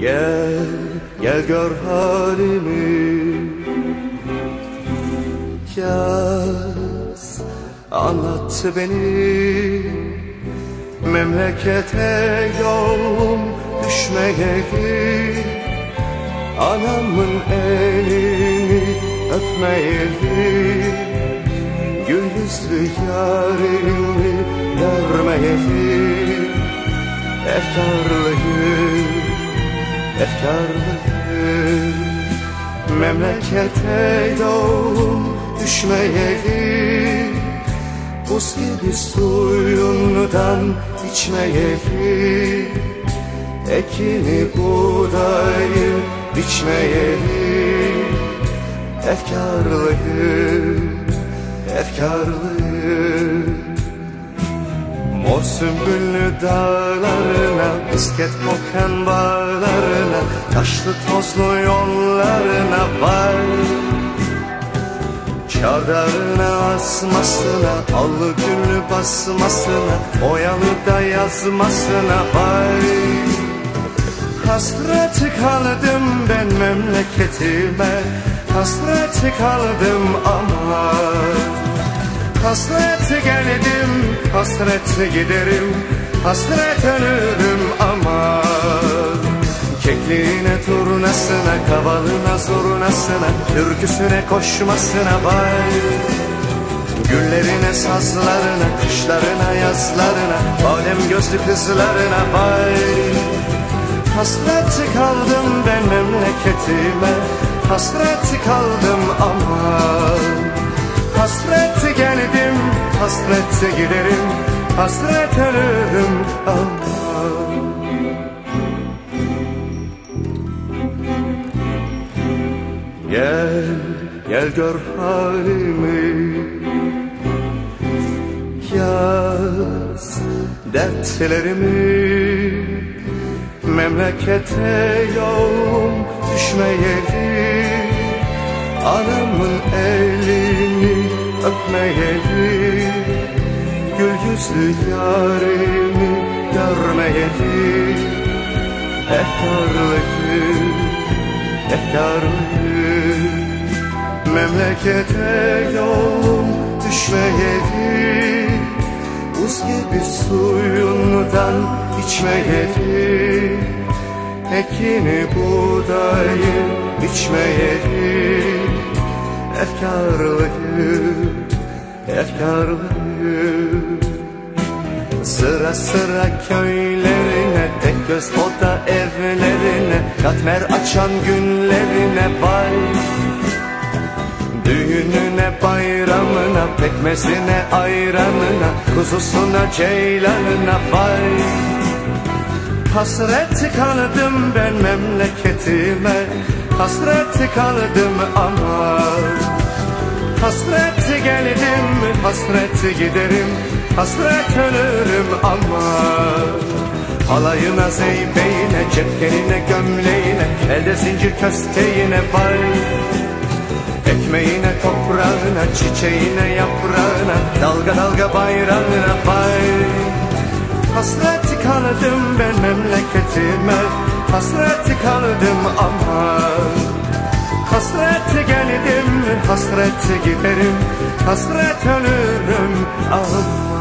Gel, gel gör halimi. Yaz, anlat beni. Memlekete yolum düşmeyeli Anamın elini öpmeyeli Gül yüzlü yarimi görmeyeli Efkarlıyım, efkarlıyım. Memlekete yolum düşmeyeli Buz gibi suyundan içmeyeli Ekini buğdayı biçmeyeli Efkarlıyım, efkarlıyım Mor sümbüllü dağlarına, misket kokan bağlarına Taşlı tozlu yollarına var. Çardağına asmasına, allı güllü basmasına Oyalı da yazmasına vay Hasret kaldım ben memleketime Hasret kaldım ama hasret giderim Hasret ölürüm ama Kekliğine, turnasına, kavalına, zurnasına Türküsüne, koşmasına vay Güllerine, sazlarına, kışlarına, yazlarına Badem gözlü kızlarına vay Hasret kaldım ben memleketime Hasret hasret giderim Hasret ölürüm. Gel, gel gör halimi. Yaz dertlerimi. Memlekete yolum düşmeyeli. Anamın elini öpmeyeli yüzlü yarimi görmeyeli Efkarlıyım, efkarlıyım. Memlekete yolum düşmeyeli Buz gibi suyundan içmeyeli Ekini buğdayı biçmeyeli Efkarlıyım, efkarlıyım Sıra sıra köylerine Tek göz oda evlerine Katmer açan günlerine vay. Düğününe bayramına Pekmezine ayranına Kuzusuna ceylanına vay. Hasret kaldım ben memleketime Hasret kaldım ama. Hasret geldim, hasret giderim Hasret ölürüm ama Halayına, zeybeyine, cepkenine, gömleğine Elde zincir kösteğine vay Ekmeğine, toprağına, çiçeğine, yaprağına Dalga dalga bayrağına vay Hasret kaldım ben memleketime Hasret kaldım ama Hasret geldim, hasret giderim Hasret ölürüm ama